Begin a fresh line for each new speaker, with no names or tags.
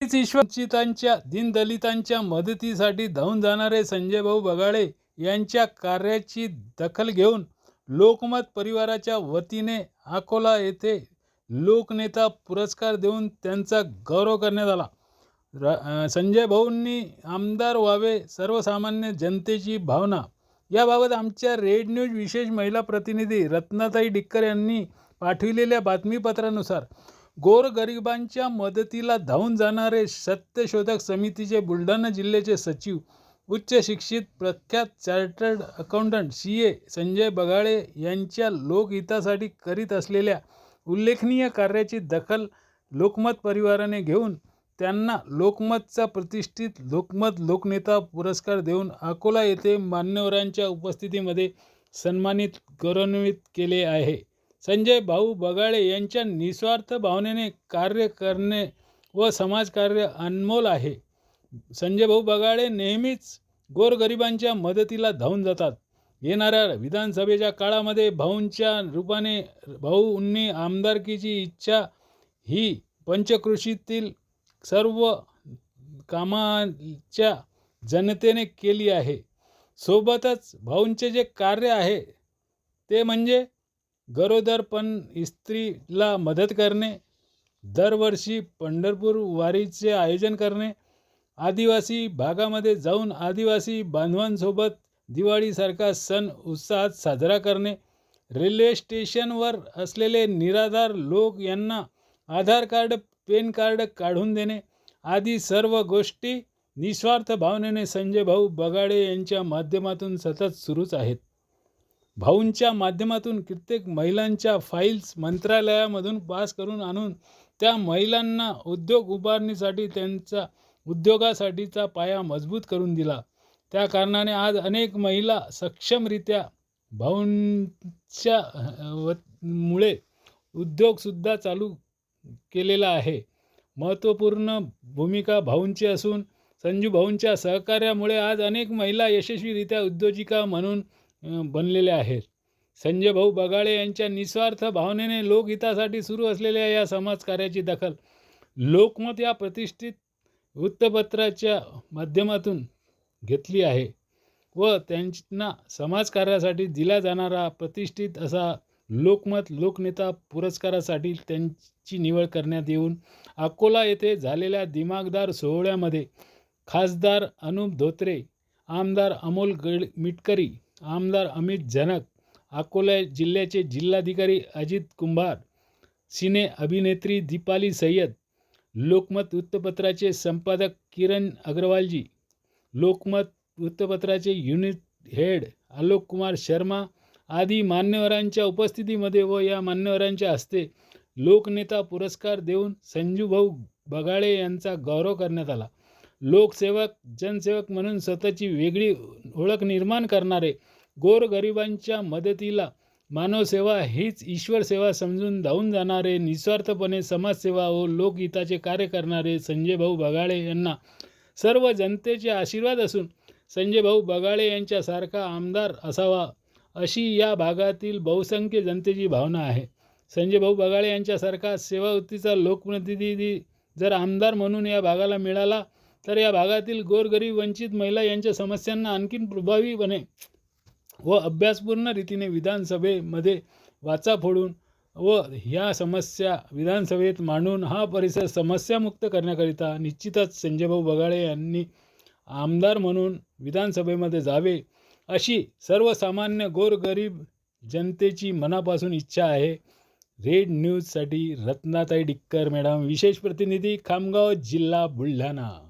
ईश्वरचितांच्या दीनदलितांच्या मदतीसाठी धावून जाणारे संजय भाऊ बगाळे यांच्या कार्याची दखल घेऊन लोकमत परिवाराच्या वतीने अकोला येथे लोकनेता पुरस्कार देऊन त्यांचा गौरव करण्यात आला. र संजय भाऊंनी आमदार व्हावे सर्वसामान्य जनतेची भावना. याबाबत आमच्या रेड न्यूज विशेष महिला प्रतिनिधी रत्नाताई डिक्कर यांनी पाठविलेल्या बातमीपत्रानुसार गोरगरिबांच्या मदतीला धावून जाणारे सत्यशोधक समितीचे बुलढाणा जिल्ह्याचे सचिव उच्च शिक्षित प्रख्यात chartered accountant C. A. Sanjay Bagale यांच्या लोकहितासाठी करीत असलेल्या उल्लेखनीय कार्याची दखल लोकमत परिवाराने घेऊन त्यांना लोकमतचा प्रतिष्ठित लोकमत लोकनेता पुरस्कार देऊन अकोला येथे मान्यवरांच्या उपस्थितीमध्ये सन्मानित गौरवान्वित केले आहे. संजय भाऊ बगाळे यांच्या निस्वार्थ भावनेने कार्य करणे व समाजकार्य अनमोल आहे. संजय भाऊ बगाळे नेहमीच गोरगरिबांच्या मदतीला धावून जातात. येणाऱ्या विधानसभेच्या काळामध्ये भाऊंच्या रूपाने भाऊंनी आमदारकीची इच्छा ही पंचकृषीतील सर्व कामाच्या जनतेने केली आहे. सोबतच भाऊंचे जे कार्य आहे ते म्हणजे गरोदरपण स्त्रीला मदत करणे दरवर्षी पंढरपूर वारीचे आयोजन करणे आदिवासी भागामध्ये जाऊन आदिवासी बांधवांसोबत दिवाळीसारखा सण उत्साहात साजरा करणे रेल्वे स्टेशनवर असलेले निराधार लोक यांना आधार कार्ड पेन कार्ड काढून देणे आदी सर्व गोष्टी निस्वार्थ भावनेने संजय भाऊ बगाडे यांच्या माध्यमातून सतत सुरूच आहेत. भाऊंच्या माध्यमातून कित्येक महिलांच्या फाईल्स मंत्रालयामधून पास करून आणून त्या महिलांना उद्योग उभारणीसाठी त्यांचा उद्योगासाठीचा पाया मजबूत करून दिला. त्या कारणाने आज अनेक महिला सक्षमरित्या भाऊंच्या व मुळे उद्योगसुद्धा चालू केलेला आहे. महत्त्वपूर्ण भूमिका भाऊंची असून संजू भाऊंच्या सहकार्यामुळे आज अनेक महिला यशस्वीरित्या उद्योजिका म्हणून बनलेले आहेत. संजय भाऊ बगाळे यांच्या निस्वार्थ भावनेने लोकहितासाठी सुरू असलेल्या या समाजकार्याची दखल लोकमत या प्रतिष्ठित वृत्तपत्राच्या माध्यमातून घेतली आहे व त्यांना समाजकार्यासाठी दिला जाणारा प्रतिष्ठित असा लोकमत लोकनेता पुरस्कारासाठी त्यांची निवड करण्यात येऊन अकोला येथे झालेल्या दिमागदार सोहळ्यामध्ये खासदार अनुप धोत्रे आमदार अमोल गड मिटकरी आमदार अमित जनक अकोला जिल्ह्याचे जिल्हाधिकारी अजित कुंभार सिने अभिनेत्री दीपाली सय्यद लोकमत वृत्तपत्राचे संपादक किरण अग्रवालजी लोकमत वृत्तपत्राचे युनिट हेड आलोक कुमार शर्मा आदी मान्यवरांच्या उपस्थितीमध्ये व या मान्यवरांच्या हस्ते लोकनेता पुरस्कार देऊन संजूभाऊ बगाळे यांचा गौरव करण्यात आला. लोकसेवक जनसेवक म्हणून स्वतःची वेगळी ओळख निर्माण करणारे गोरगरिबांच्या मदतीला मानवसेवा हीच ईश्वर सेवा समजून धावून जाणारे निस्वार्थपणे समाजसेवा व लोकहिताचे कार्य करणारे संजय भाऊ बगाळे यांना सर्व जनतेचे आशीर्वाद असून संजय भाऊ बगाळे यांच्यासारखा आमदार असावा अशी या भागातील बहुसंख्य जनतेची भावना आहे. संजय भाऊ बगाळे यांच्यासारखा सेवावृत्तीचा लोकप्रतिनिधी जर आमदार म्हणून या भागाला मिळाला तर या भागातील गोरगरीब वंचित महिला यांच्या समस्यांना आणखीन प्रभावीपणे व अभ्यासपूर्ण रीतीने विधानसभेमध्ये वाचा फोडून व ह्या समस्या विधानसभेत मांडून हा परिसर समस्यामुक्त करण्याकरिता निश्चितच संजयभाऊ बगाळे यांनी आमदार म्हणून विधानसभेमध्ये जावे अशी सर्वसामान्य गोरगरीब जनतेची मनापासून इच्छा आहे. रेड न्यूजसाठी रत्नाताई डिक्कर मॅडम विशेष प्रतिनिधी खामगाव जिल्हा बुलढाणा.